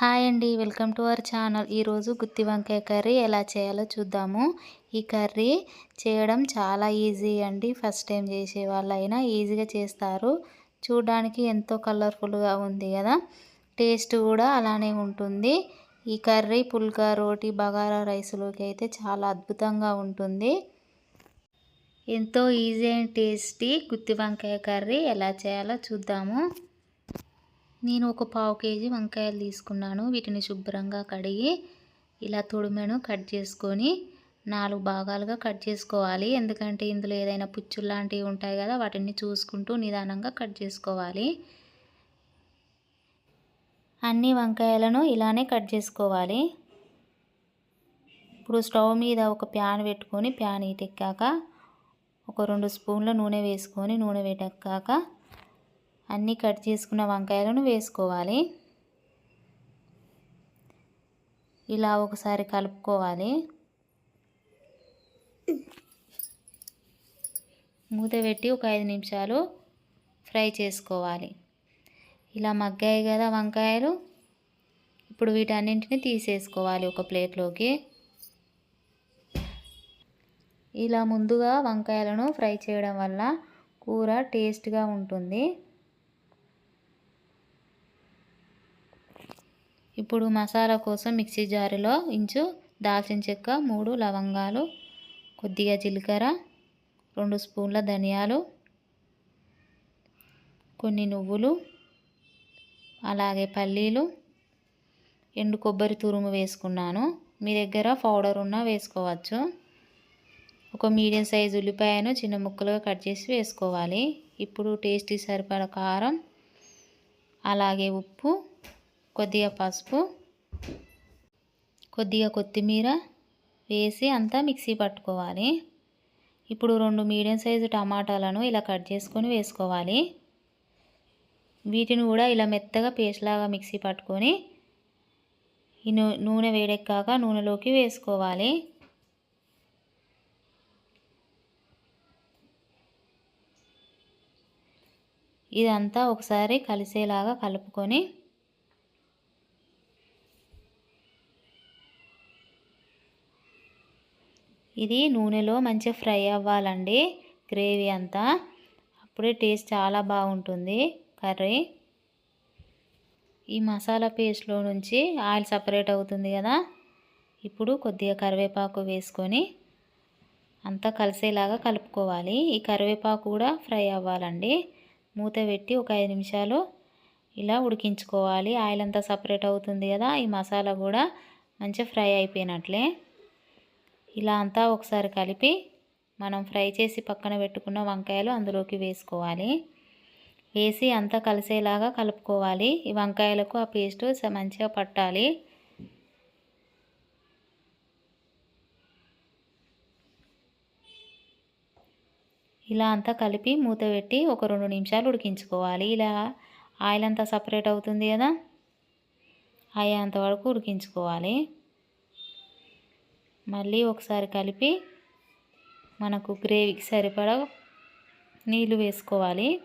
Hi అండి welcome to our channel. ఈరోజు గుత్తి వంకాయ కర్రీ ఎలా చేయాలో చూద్దాము. ఈ కర్రీ చేయడం చాలా ఈజీ అండి. ఫస్ట్ టైం చేసే వాళ్ళైనా ఈజీగా చేస్తారు. చూడడానికి ఎంతో కలర్ఫుల్గా ఉంది కదా. టేస్ట్ కూడా అలానే ఉంటుంది. ఈ కర్రీ పుల్కా రోటీ బగారా రైస్లోకి అయితే చాలా అద్భుతంగా ఉంటుంది. ఎంతో ఈజీ అండ్ టేస్టీ గుత్తి వంకాయ కర్రీ ఎలా చేయాలో చూద్దాము. నేను ఒక పావు కేజీ వంకాయలు తీసుకున్నాను. వీటిని శుభ్రంగా కడిగి ఇలా తుడుమెను కట్ చేసుకొని నాలుగు భాగాలుగా కట్ చేసుకోవాలి. ఎందుకంటే ఇందులో ఏదైనా పుచ్చులు లాంటివి ఉంటాయి కదా వాటిని చూసుకుంటూ నిదానంగా కట్ చేసుకోవాలి. అన్ని వంకాయలను ఇలానే కట్ చేసుకోవాలి. ఇప్పుడు స్టవ్ మీద ఒక ప్యాన్ పెట్టుకొని ప్యాన్ ఇటెక్కాక ఒక రెండు స్పూన్ల నూనె వేసుకొని నూనె వేటెక్కాక అన్నీ కట్ చేసుకున్న వంకాయలను వేసుకోవాలి. ఇలా ఒకసారి కలుపుకోవాలి. మూత పెట్టి ఒక ఐదు నిమిషాలు ఫ్రై చేసుకోవాలి. ఇలా మగ్గాయి కదా వంకాయలు. ఇప్పుడు వీటన్నింటిని తీసేసుకోవాలి ఒక ప్లేట్లోకి. ఇలా ముందుగా వంకాయలను ఫ్రై చేయడం వల్ల కూర టేస్ట్గా ఉంటుంది. ఇప్పుడు మసాలా కోసం మిక్సీ జారులో ఇంచు దాల్చిన చెక్క మూడు లవంగాలు కొద్దిగా జీలకర్ర రెండు స్పూన్ల ధనియాలు కొన్ని నువ్వులు అలాగే పల్లీలు ఎండు కొబ్బరి తురుము వేసుకున్నాను. మీ దగ్గర పౌడర్ ఉన్నా వేసుకోవచ్చు. ఒక మీడియం సైజు ఉల్లిపాయను చిన్న ముక్కలుగా కట్ చేసి వేసుకోవాలి. ఇప్పుడు టేస్టీ సరిపడ కారం అలాగే ఉప్పు కొద్దిగా పసుపు కొద్దిగా కొత్తిమీర వేసి అంతా మిక్సీ పట్టుకోవాలి. ఇప్పుడు రెండు మీడియం సైజు టమాటాలను ఇలా కట్ చేసుకొని వేసుకోవాలి. వీటిని కూడా ఇలా మెత్తగా పేస్ట్ లాగా మిక్సీ పట్టుకొని ఈ నూనె వేడెక్కాక నూనెలోకి వేసుకోవాలి. ఇదంతా ఒకసారి కలిసేలాగా కలుపుకొని ఇది నూనెలో మంచిగా ఫ్రై అవ్వాలండి. గ్రేవీ అంతా. అప్పుడే టేస్ట్ చాలా బాగుంటుంది. కర్రీ. ఈ మసాలా పేస్ట్లో నుంచి ఆయిల్ సపరేట్ అవుతుంది కదా. ఇప్పుడు కొద్దిగా కరివేపాకు వేసుకొని అంతా కలిసేలాగా కలుపుకోవాలి. ఈ కరివేపాకు కూడా ఫ్రై అవ్వాలండి. మూత పెట్టి ఒక ఐదు నిమిషాలు ఇలా ఉడికించుకోవాలి. ఆయిల్ అంతా సపరేట్ అవుతుంది కదా. ఈ మసాలా కూడా మంచిగా ఫ్రై అయిపోయినట్లే. ఇలా అంతా ఒకసారి కలిపి మనం ఫ్రై చేసి పక్కన పెట్టుకున్న వంకాయలు అందులోకి వేసుకోవాలి. వేసి అంతా కలిసేలాగా కలుపుకోవాలి. ఈ వంకాయలకు ఆ పేస్ట్ మంచిగా పట్టాలి. ఇలా అంతా కలిపి మూత పెట్టి ఒక రెండు నిమిషాలు ఉడికించుకోవాలి. ఇలా ఆయిల్ అంతా సపరేట్ అవుతుంది కదా? అయ్యేంత వరకు ఉడికించుకోవాలి. మళ్ళీ ఒకసారి కలిపి మనకు గ్రేవీకి సరిపడా నీళ్ళు వేసుకోవాలి.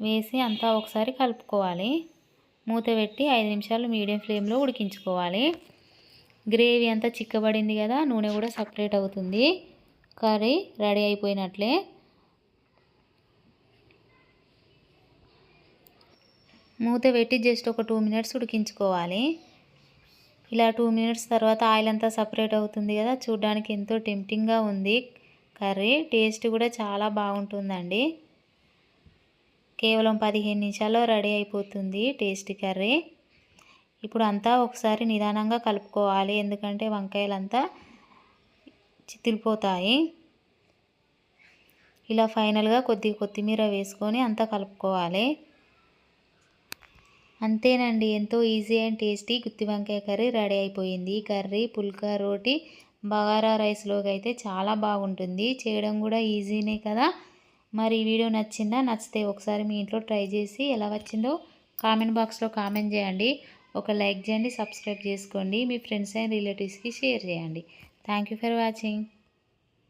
వేసి అంతా ఒకసారి కలుపుకోవాలి. మూత పెట్టి ఐదు నిమిషాలు మీడియం ఫ్లేమ్లో ఉడికించుకోవాలి. గ్రేవీ అంతా చిక్కబడింది కదా నూనె కూడా సపరేట్ అవుతుంది. కర్రీ రెడీ అయిపోయినట్లే. మూత పెట్టి జస్ట్ ఒక టూ మినిట్స్ ఉడికించుకోవాలి. ఇలా టూ మినిట్స్ తర్వాత ఆయిల్ అంతా సపరేట్ అవుతుంది కదా. చూడ్డానికి ఎంతో టెంప్టింగ్గా ఉంది. కర్రీ టేస్ట్ కూడా చాలా బాగుంటుందండి. కేవలం పదిహేను నిమిషాల్లో రెడీ అయిపోతుంది టేస్ట్ కర్రీ. ఇప్పుడు అంతా ఒకసారి నిదానంగా కలుపుకోవాలి. ఎందుకంటే వంకాయలంతా చితిరిపోతాయి చితిలిపోతాయి. ఇలా ఫైనల్గా కొద్దిగా కొత్తిమీర వేసుకొని అంతా కలుపుకోవాలి. అంతేనండి. ఎంతో ఈజీ అండ్ టేస్టీ గుత్తి వంకాయ కర్రీ రెడీ అయిపోయింది. ఈ కర్రీ పుల్కా రోటీ బగారా రైస్లోకి అయితే చాలా బాగుంటుంది. చేయడం కూడా ఈజీనే కదా. మరి ఈ వీడియో నచ్చిందా? నచ్చితే ఒకసారి మీ ఇంట్లో ట్రై చేసి ఎలా వచ్చిందో కామెంట్ బాక్స్లో కామెంట్ చేయండి. ఒక లైక్ చేయండి సబ్స్క్రైబ్ చేసుకోండి. మీ ఫ్రెండ్స్ అండ్ రిలేటివ్స్కి షేర్ చేయండి. Thank for watching.